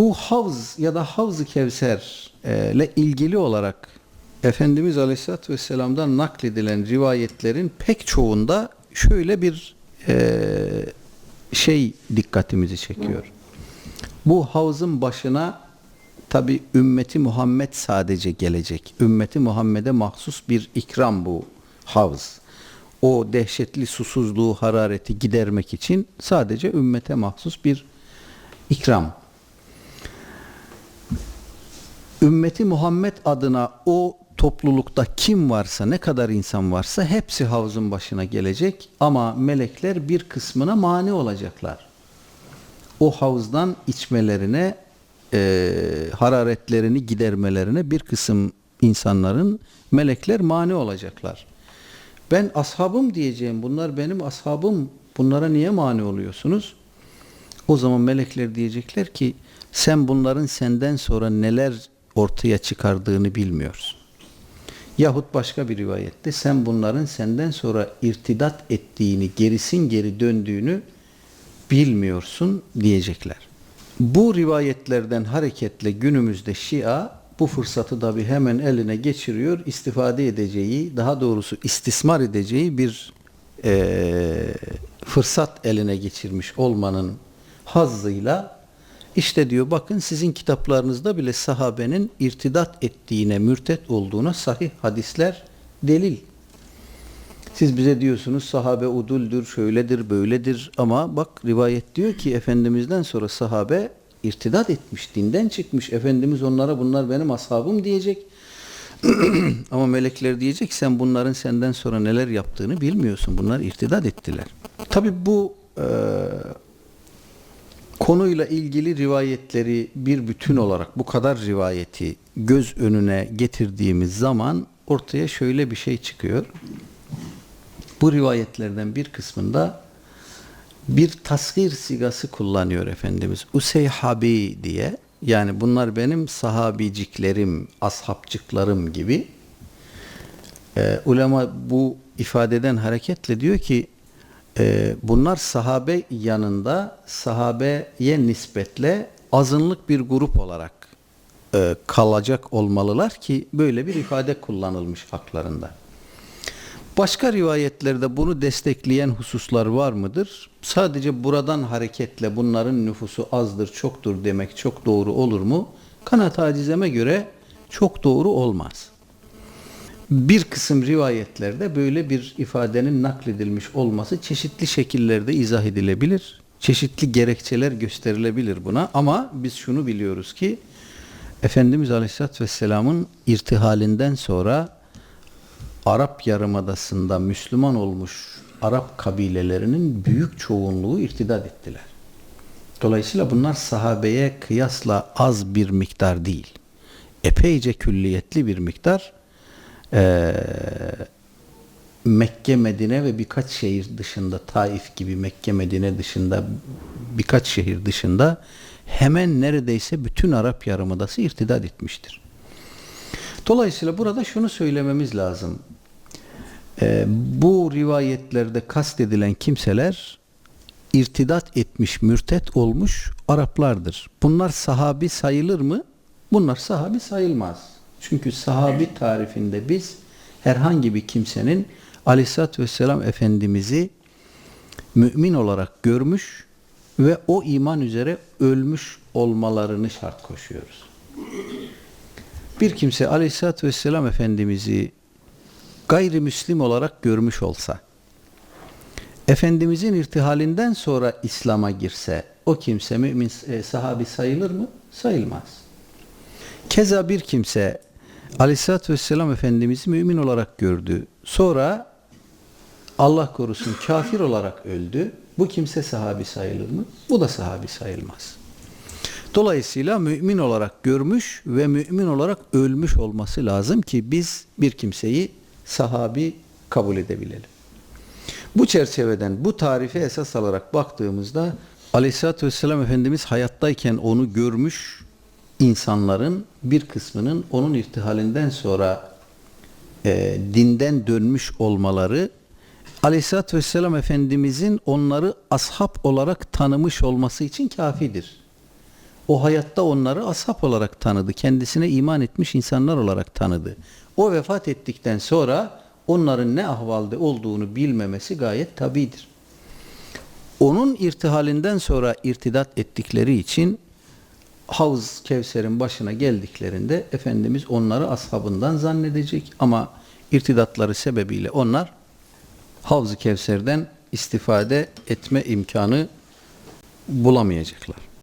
Bu havz ya da havz-ı kevser e, ile ilgili olarak Efendimiz Aleyhisselatü Vesselam'dan nakledilen rivayetlerin pek çoğunda şöyle bir e, şey dikkatimizi çekiyor. Bu havzın başına tabi ümmeti Muhammed sadece gelecek. Ümmeti Muhammed'e mahsus bir ikram bu havz. O dehşetli susuzluğu, harareti gidermek için sadece ümmete mahsus bir ikram. Ümmeti Muhammed adına o toplulukta kim varsa, ne kadar insan varsa hepsi havzın başına gelecek ama melekler bir kısmına mani olacaklar. O havuzdan içmelerine, e, hararetlerini gidermelerine bir kısım insanların melekler mani olacaklar. Ben ashabım diyeceğim, bunlar benim ashabım, bunlara niye mani oluyorsunuz? O zaman melekler diyecekler ki sen bunların senden sonra neler ortaya çıkardığını bilmiyorsun. Yahut başka bir rivayette sen bunların senden sonra irtidat ettiğini, gerisin geri döndüğünü bilmiyorsun diyecekler. Bu rivayetlerden hareketle günümüzde Şia bu fırsatı da bir hemen eline geçiriyor, istifade edeceği, daha doğrusu istismar edeceği bir eee, fırsat eline geçirmiş olmanın hazzıyla işte diyor bakın sizin kitaplarınızda bile sahabenin irtidat ettiğine, mürtet olduğuna sahih hadisler delil. Siz bize diyorsunuz sahabe uduldür, şöyledir, böyledir ama bak rivayet diyor ki Efendimiz'den sonra sahabe irtidat etmiş, dinden çıkmış. Efendimiz onlara bunlar benim ashabım diyecek. ama melekler diyecek sen bunların senden sonra neler yaptığını bilmiyorsun. Bunlar irtidat ettiler. Tabi bu eee konuyla ilgili rivayetleri bir bütün olarak bu kadar rivayeti göz önüne getirdiğimiz zaman ortaya şöyle bir şey çıkıyor. Bu rivayetlerden bir kısmında bir tasgir sigası kullanıyor Efendimiz. Useyhabi diye. Yani bunlar benim sahabiciklerim, ashabcıklarım gibi. Ee, ulema bu ifadeden hareketle diyor ki e, bunlar sahabe yanında sahabeye nispetle azınlık bir grup olarak e, kalacak olmalılar ki böyle bir ifade kullanılmış haklarında. Başka rivayetlerde bunu destekleyen hususlar var mıdır? Sadece buradan hareketle bunların nüfusu azdır, çoktur demek çok doğru olur mu? Kanat acizeme göre çok doğru olmaz. Bir kısım rivayetlerde böyle bir ifadenin nakledilmiş olması çeşitli şekillerde izah edilebilir. Çeşitli gerekçeler gösterilebilir buna ama biz şunu biliyoruz ki Efendimiz Aleyhisselatü Vesselam'ın irtihalinden sonra Arap Yarımadası'nda Müslüman olmuş Arap kabilelerinin büyük çoğunluğu irtidat ettiler. Dolayısıyla bunlar sahabeye kıyasla az bir miktar değil. Epeyce külliyetli bir miktar e, Mekke, Medine ve birkaç şehir dışında Taif gibi Mekke, Medine dışında birkaç şehir dışında hemen neredeyse bütün Arap Yarımadası irtidat etmiştir. Dolayısıyla burada şunu söylememiz lazım. Ee, bu rivayetlerde kastedilen kimseler irtidat etmiş, mürtet olmuş Araplardır. Bunlar sahabi sayılır mı? Bunlar sahabi sayılmaz. Çünkü sahabi tarifinde biz herhangi bir kimsenin Aleyhisselatü Vesselam Efendimiz'i mümin olarak görmüş ve o iman üzere ölmüş olmalarını şart koşuyoruz. Bir kimse Aleyhisselatü Vesselam Efendimiz'i gayrimüslim olarak görmüş olsa, Efendimizin irtihalinden sonra İslam'a girse, o kimse mümin e, sahabi sayılır mı? Sayılmaz. Keza bir kimse Aleyhisselatü Vesselam Efendimiz'i mümin olarak gördü. Sonra Allah korusun kafir olarak öldü. Bu kimse sahabi sayılır mı? Bu da sahabi sayılmaz. Dolayısıyla mümin olarak görmüş ve mümin olarak ölmüş olması lazım ki biz bir kimseyi sahabi kabul edebilelim. Bu çerçeveden bu tarife esas alarak baktığımızda Aleyhisselatü Vesselam Efendimiz hayattayken onu görmüş insanların bir kısmının onun irtihalinden sonra e, dinden dönmüş olmaları Aleyhisselatü Vesselam Efendimizin onları ashab olarak tanımış olması için kafidir. O hayatta onları ashab olarak tanıdı. Kendisine iman etmiş insanlar olarak tanıdı. O vefat ettikten sonra onların ne ahvalde olduğunu bilmemesi gayet tabidir. Onun irtihalinden sonra irtidat ettikleri için Havz Kevser'in başına geldiklerinde Efendimiz onları ashabından zannedecek ama irtidatları sebebiyle onlar Havz-ı Kevser'den istifade etme imkanı bulamayacaklar.